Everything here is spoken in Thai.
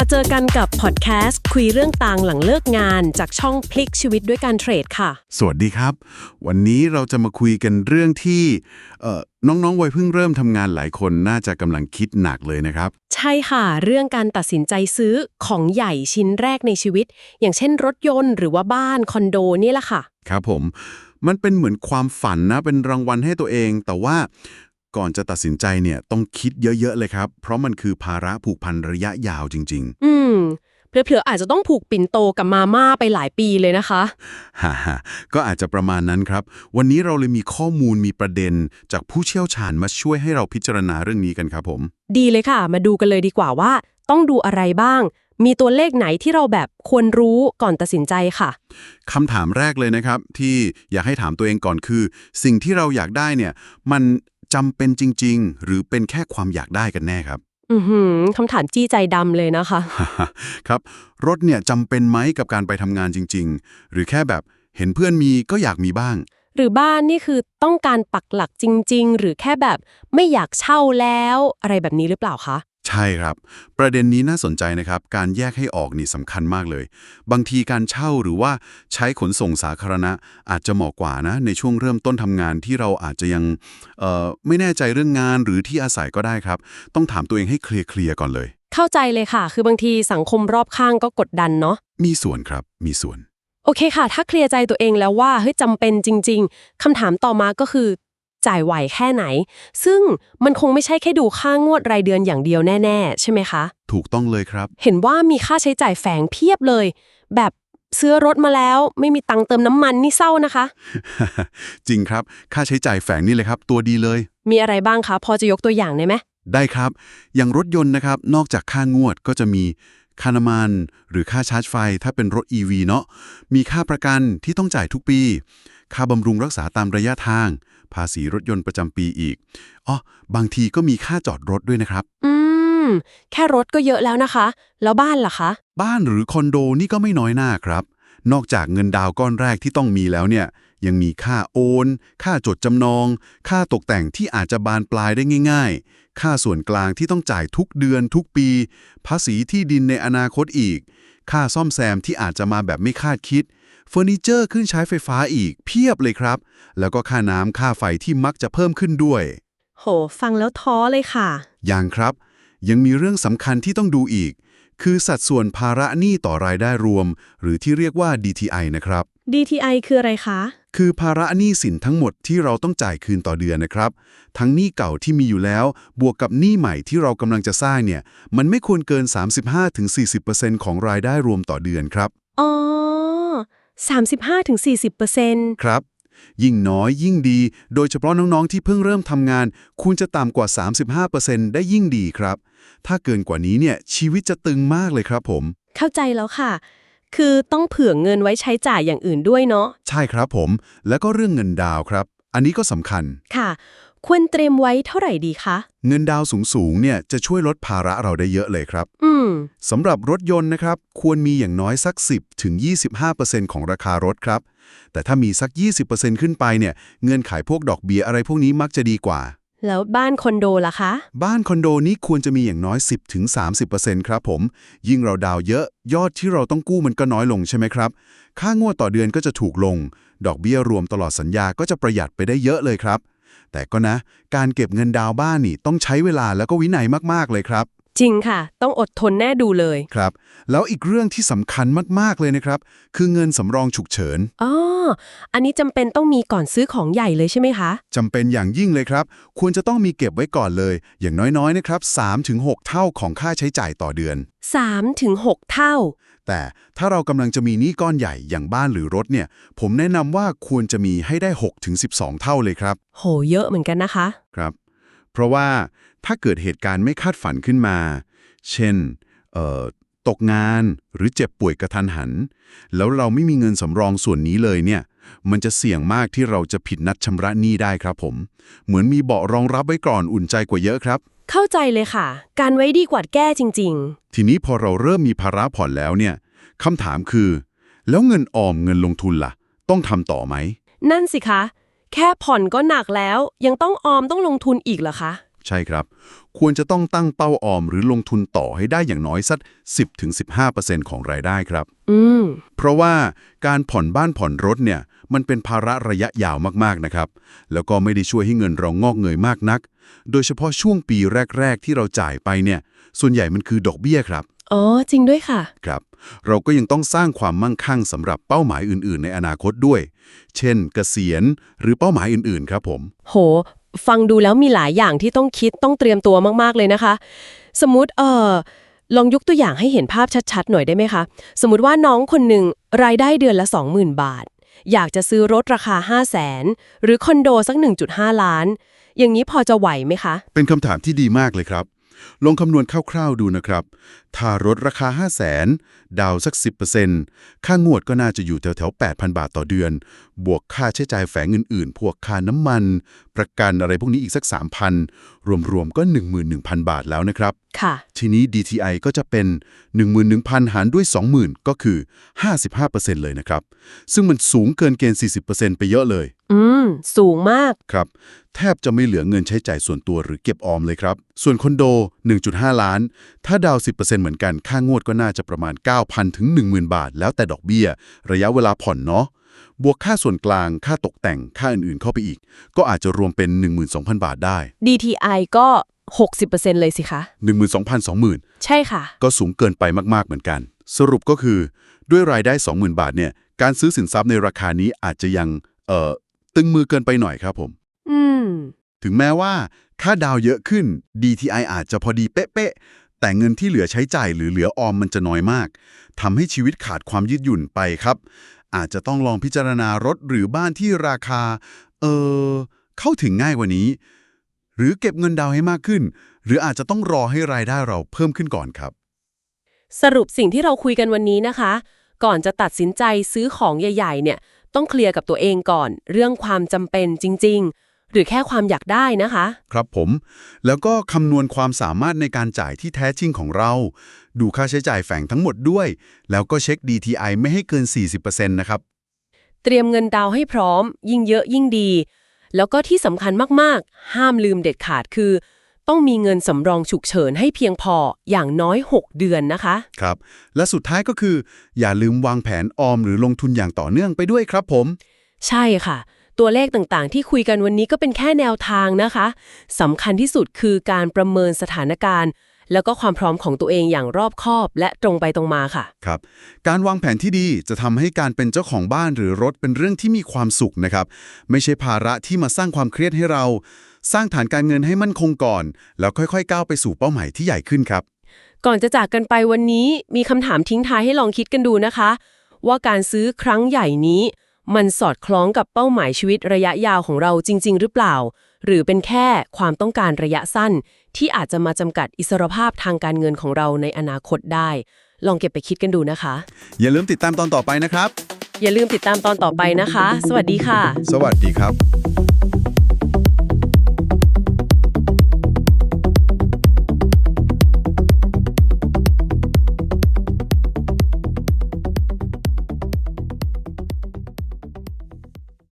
มาเจอกันกับพอดแคสต์คุยเรื่องต่างหลังเลิกงาน จากช่องพลิกชีวิตด้วยการเทรดค่ะ สวัสดีครับ วันนี้เราจะมาคุยกันเรื่องที่เอ่อน้องๆวัยเพิ่งเริ่มทำงานหลายคนน่าจะกำลังคิดหนักเลยนะครับ ใช่ค่ะ เรื่องการตัดสินใจซื้อของใหญ่ชิ้นแรกในชีวิต อย่างเช่นรถยนต์หรือว่าบ้านคอนโดนี่แหละค่ะ ครับผมมันเป็นเหมือนความฝันนะ เป็นรางวัลให้ตัวเอง แต่ว่า ก่อนจะตัดสินใจเนี่ยต้องคิดเยอะ ๆ เลยครับ เพราะมันคือภาระผูกพันระยะยาวจริงอืมเผลอๆอาจจะต้องผูกปิ่นโตกับมาม่าไปหลายปีเลยนะคะๆฮ่าฮ่าก็อาจจะประมาณนั้นครับ วันนี้เราเลยมีข้อมูลมีประเด็น จากผู้เชี่ยวชาญมาช่วยให้เราพิจารณาเรื่องนี้กันครับผม ดีเลยค่ะ มาดูกันเลยดีกว่าว่า ต้องดูอะไรบ้าง มีตัวเลขไหนที่เราแบบควรรู้ก่อนตัดสินใจค่ะคำถามแรกเลยนะครับ ที่อยากให้ถามตัวเองก่อนคือ สิ่งที่เราอยากได้เนี่ย มัน จำเป็นจริง ๆ หรือเป็นแค่ความอยากได้กันแน่ครับ อือหือคำถามจี้ใจดำเลยนะคะ ครับรถเนี่ยจำเป็นไหมกับการไปทำงานจริง ๆ หรือแค่แบบเห็นเพื่อนมีก็อยากมีบ้าง หรือบ้านนี่คือต้องการปักหลักจริง ๆ หรือแค่แบบไม่อยากเช่าแล้ว อะไรแบบนี้หรือเปล่าคะ ใช่ครับ ประเด็นนี้น่าสนใจนะครับ การแยกให้ออกนี่สำคัญมากเลย บางทีการเช่าหรือว่าใช้ขนส่งสาธารณะอาจจะเหมาะกว่านะ ในช่วงเริ่มต้นทำงานที่เราอาจจะยังเอ่อไม่แน่ใจเรื่องงานหรือที่อาศัยก็ได้ครับ ต้องถามตัวเองให้เคลียร์ๆก่อนเลย เข้าใจเลยค่ะ คือบางทีสังคมรอบข้างก็กดดันเนาะมีส่วนครับ มีส่วน โอเคค่ะ ถ้าเคลียร์ใจตัวเองแล้วว่าเฮ้ยจำเป็นจริง ๆคำถามต่อมาก็คือ จ่ายไหวแค่ไหน ซึ่งมันคงไม่ใช่แค่ดูค่างวดรายเดือนอย่างเดียวแน่ ๆ ใช่ไหมคะ ถูกต้องเลยครับ เห็นว่ามีค่าใช้จ่ายแฝงเพียบเลย แบบซื้อรถมาแล้วไม่มีตังค์เติมน้ำมันนี่เศร้านะคะ จริงครับ ค่าใช้จ่ายแฝงนี่เลยครับ ตัวดีเลย มีอะไรบ้างคะ พอจะยกตัวอย่างได้ไหมได้ครับ อย่างรถยนต์นะครับ นอกจากค่างวดก็จะมีค่าน้ำมัน หรือค่าชาร์จไฟถ้าเป็นรถ EV เนาะ มีค่าประกันที่ต้องจ่ายทุกปี ค่าบำรุงรักษาตามระยะทาง ภาษีรถยนต์ประจำปีอีกอ๋อบางทีก็มีค่าจอดรถด้วยนะครับ อืม แค่รถก็เยอะแล้วนะคะ แล้วบ้านล่ะคะ บ้านหรือคอนโดนี่ก็ไม่น้อยหน้าครับ นอกจากเงินดาวน์ก้อนแรกที่ต้องมีแล้วเนี่ย ยังมีค่าโอน ค่าจดจำนอง ค่าตกแต่งที่อาจจะบานปลายได้ง่าย ๆ ค่าส่วนกลางที่ต้องจ่ายทุกเดือนทุกปี ภาษีที่ดินในอนาคตอีก ค่าซ่อมแซมที่อาจจะมาแบบไม่คาดคิด เฟอร์นิเจอร์ขึ้นใช้ไฟฟ้าอีกเพียบเลยครับ แล้วก็ค่าน้ำค่าไฟที่มักจะเพิ่มขึ้นด้วย โห ฟังแล้วท้อเลยค่ะ อย่างครับ ยังมีเรื่องสำคัญที่ต้องดูอีก คือสัดส่วนภาระหนี้ต่อรายได้รวม หรือที่เรียกว่า DTI นะครับ DTI คืออะไรคะ คือภาระหนี้สินทั้งหมดที่เราต้องจ่ายคืนต่อเดือนนะครับ ทั้งหนี้เก่าที่มีอยู่แล้ว บวกกับหนี้ใหม่ที่เรากำลังจะสร้างเนี่ย มันไม่ควรเกิน 35-40%ของรายได้รวมต่อเดือนครับ อ๋อ 35-40%ครับ ยิ่งน้อยยิ่งดี โดยเฉพาะน้องๆที่เพิ่งเริ่มทำงาน คุณจะต่ำกว่า 35%ได้ยิ่งดีครับ ถ้าเกินกว่านี้เนี่ยชีวิตจะตึงมากเลยครับผม เข้าใจแล้วค่ะ คือต้องเผื่อเงินไว้ใช้จ่ายอย่างอื่นด้วยเนาะ ใช่ครับผม แล้วก็เรื่องเงินดาวน์ครับ อันนี้ก็สำคัญ ค่ะ ควรเตรียมไว้เท่าไหร่ดีคะ เงินดาวน์สูงๆเนี่ยจะช่วยลดภาระเราได้เยอะเลยครับ อืมสำหรับรถยนต์นะครับ ควรมีอย่างน้อยสัก 10ถึง25%ของราคารถครับ แต่ถ้ามีสัก 20%ขึ้นไปเนี่ยเงินขายพวกดอกเบี้ยอะไรพวกนี้มักจะดีกว่า แล้วบ้านคอนโดล่ะคะ บ้านคอนโดนี้ควรจะมีอย่างน้อย 10ถึง30%ครับผม ยิ่งเราดาวน์เยอะ ยอดที่เราต้องกู้มันก็น้อยลงใช่ไหมครับ ค่างวดต่อเดือนก็จะถูกลง ดอกเบี้ยรวมตลอดสัญญาก็จะประหยัดไปได้เยอะเลยครับ แต่ก็นะ การเก็บเงินดาวบ้านนี่ต้องใช้เวลาแล้วก็วินัยมากๆเลยครับ จริงค่ะ ต้องอดทนแน่ดูเลย ครับ แล้วอีกเรื่องที่สำคัญมาก ๆ เลยนะครับ คือเงินสำรองฉุกเฉิน อ๋อ อันนี้จำเป็นต้องมีก่อนซื้อของใหญ่เลยใช่ไหมคะ จำเป็นอย่างยิ่งเลยครับ ควรจะต้องมีเก็บไว้ก่อนเลย อย่างน้อยๆนะครับ3-6 เท่าของค่าใช้จ่ายต่อเดือน 3-6 เท่า แต่ถ้าเรากำลังจะมีหนี้ก้อนใหญ่อย่างบ้านหรือรถเนี่ย ผมแนะนำว่าควรจะมีให้ได้ 6-12 เท่าเลยครับ โห เยอะเหมือนกันนะคะ ครับ เพราะว่า ถ้าเกิดเหตุการณ์ไม่คาดฝันขึ้นมา เช่นเอ่อตกงานหรือเจ็บป่วยกระทันหัน แล้วเราไม่มีเงินสำรองส่วนนี้เลยเนี่ย มันจะเสี่ยงมากที่เราจะผิดนัดชำระหนี้ได้ครับผม เหมือนมีเบาะรองรับไว้ก่อนอุ่นใจกว่าเยอะครับ เข้าใจเลยค่ะ การไว้ดีกว่าแก้จริงทีนี้พอเราเริ่มมีภาระผ่อนแล้วเนี่ยคำถามคือ แล้วเงินออมเงินลงทุนล่ะ ต้องทำต่อไหมๆนั่นสิคะ แค่ผ่อนก็หนักแล้ว ยังต้องออมต้องลงทุนอีกเหรอคะ ใช่ครับ ควรจะต้องตั้งเป้าออมหรือลงทุนต่อให้ได้อย่างน้อยสัก 10-15%ของรายได้ครับ อืม เพราะว่าการผ่อนบ้านผ่อนรถเนี่ย มันเป็นภาระระยะยาวมากๆนะครับ แล้วก็ไม่ได้ช่วยให้เงินเรางอกเงยมากนัก โดยเฉพาะช่วงปีแรก ๆ ที่เราจ่ายไปเนี่ย ส่วนใหญ่มันคือดอกเบี้ยครับ อ๋อ จริงด้วยค่ะ ครับ เราก็ยังต้องสร้างความมั่งคั่งสำหรับเป้าหมายอื่น ๆ ในอนาคตด้วย เช่น เกษียณหรือเป้าหมายอื่น ๆ ครับผม โห ฟังดูแล้วมีหลายอย่างที่ต้องคิดต้องเตรียมตัวมากๆเลยนะคะ สมมติเออลองยกตัวอย่างให้เห็นภาพชัดๆ หน่อยได้ไหมคะ สมมติว่าน้องคนหนึ่งรายได้เดือนละ 20,000 บาท อยากจะซื้อรถราคา 5 0 0แสนหรือคอนโดสัก 1.5 ล้าน อย่างนี้พอจะไหวไหมคะ เป็นคำถามที่ดีมากเลยครับ ลองคำนวณคร่าวๆดูนะครับถ้ารถราคา 5 0 0แสนดาวน์สัก 10%ค่างวดก็น่าจะอยู่แถวๆ 8,000 บาทต่อเดือน บวกค่าใช้จ่ายแฝงอื่นๆ พวกค่าน้ำมัน ประกันอะไรพวกนี้อีกสัก 3,000 รวมๆ ก็ 11,000 บาทแล้วนะครับ ค่ะ ทีนี้ DTI ก็จะเป็น 11,000 หารด้วย 20,000 ก็คือ 55%เลยนะครับ ซึ่งมันสูงเกินเกณฑ์ 40%ไปเยอะเลย อืม สูงมาก ครับ แทบจะไม่เหลือเงินใช้จ่ายส่วนตัวหรือเก็บออมเลยครับ ส่วนคอนโด 1.5 ล้าน ถ้าดาวน์10%เหมือนกัน ค่างวดก็น่าจะประมาณ 9,000 ถึง 10,000 บาท แล้วแต่ดอกเบี้ย ระยะเวลาผ่อนเนาะ บวกค่าส่วนกลาง ค่าตกแต่ง ค่าอื่นๆ เข้าไปอีก ก็อาจจะรวมเป็น 12,000 บาทได้ DTI ก็ 60%เลยสิคะ 12,000 20,000 ใช่ค่ะ ก็สูงเกินไปมากๆ เหมือนกัน สรุปก็คือ ด้วยรายได้ 20,000 บาทเนี่ย การซื้อสินทรัพย์ในราคานี้อาจจะยัง เอ่อ ตึงมือเกินไปหน่อยครับผม อืม ถึงแม้ว่า ค่าดาวเยอะขึ้น DTI อาจจะพอดีเป๊ะๆ แต่เงินที่เหลือใช้จ่ายหรือเหลือออมมันจะน้อยมากทำให้ชีวิตขาดความยืดหยุ่นไปครับ อาจจะต้องลองพิจารณารถหรือบ้านที่ราคา เออเข้าถึงง่ายกว่านี้ หรือเก็บเงินดาวให้มากขึ้น หรืออาจจะต้องรอให้รายได้เราเพิ่มขึ้นก่อนครับ สรุปสิ่งที่เราคุยกันวันนี้นะคะ ก่อนจะตัดสินใจซื้อของใหญ่ ๆ เนี่ย ต้องเคลียร์กับตัวเองก่อน เรื่องความจำเป็นจริง ๆ หรือแค่ความอยากได้นะคะ ครับผม แล้วก็คำนวณความสามารถในการจ่ายที่แท้จริงของเรา ดูค่าใช้จ่ายแฝงทั้งหมดด้วย แล้วก็เช็ค DTI ไม่ให้เกิน 40%นะครับ เตรียมเงินดาวน์ให้พร้อม ยิ่งเยอะยิ่งดี แล้วก็ที่สำคัญมากๆ ห้ามลืมเด็ดขาดคือ ต้องมีเงินสำรองฉุกเฉินให้เพียงพออย่างน้อย 6 เดือนนะคะ ครับ และสุดท้ายก็คือ อย่าลืมวางแผนออมหรือลงทุนอย่างต่อเนื่องไปด้วยครับผม ใช่ค่ะ ตัวเลขต่างๆ ที่คุยกันวันนี้ก็เป็นแค่แนวทางนะคะสำคัญที่สุดคือการประเมินสถานการณ์ แล้วก็ความพร้อมของตัวเองอย่างรอบคอบ และตรงไปตรงมาค่ะ ครับ การวางแผนที่ดีจะทำให้การเป็นเจ้าของบ้านหรือรถเป็นเรื่องที่มีความสุขนะครับ ไม่ใช่ภาระที่มาสร้างความเครียดให้เรา สร้างฐานการเงินให้มั่นคงก่อน แล้วค่อยๆ ก้าวไปสู่เป้าหมายที่ใหญ่ขึ้นครับ ก่อนจะจากกันไปวันนี้มีคำถามทิ้งท้ายให้ลองคิดกันดูนะคะ ว่าการซื้อครั้งใหญ่นี้ มันสอดคล้องกับเป้าหมายชีวิตระยะยาวของเราจริง ๆ หรือเปล่า หรือเป็นแค่ความต้องการระยะสั้น ที่อาจจะมาจำกัดอิสรภาพทางการเงินของเราในอนาคตได้ ลองเก็บไปคิดกันดูนะคะ อย่าลืมติดตามตอนต่อไปนะครับ อย่าลืมติดตามตอนต่อไปนะคะ สวัสดีค่ะ สวัสดีครับ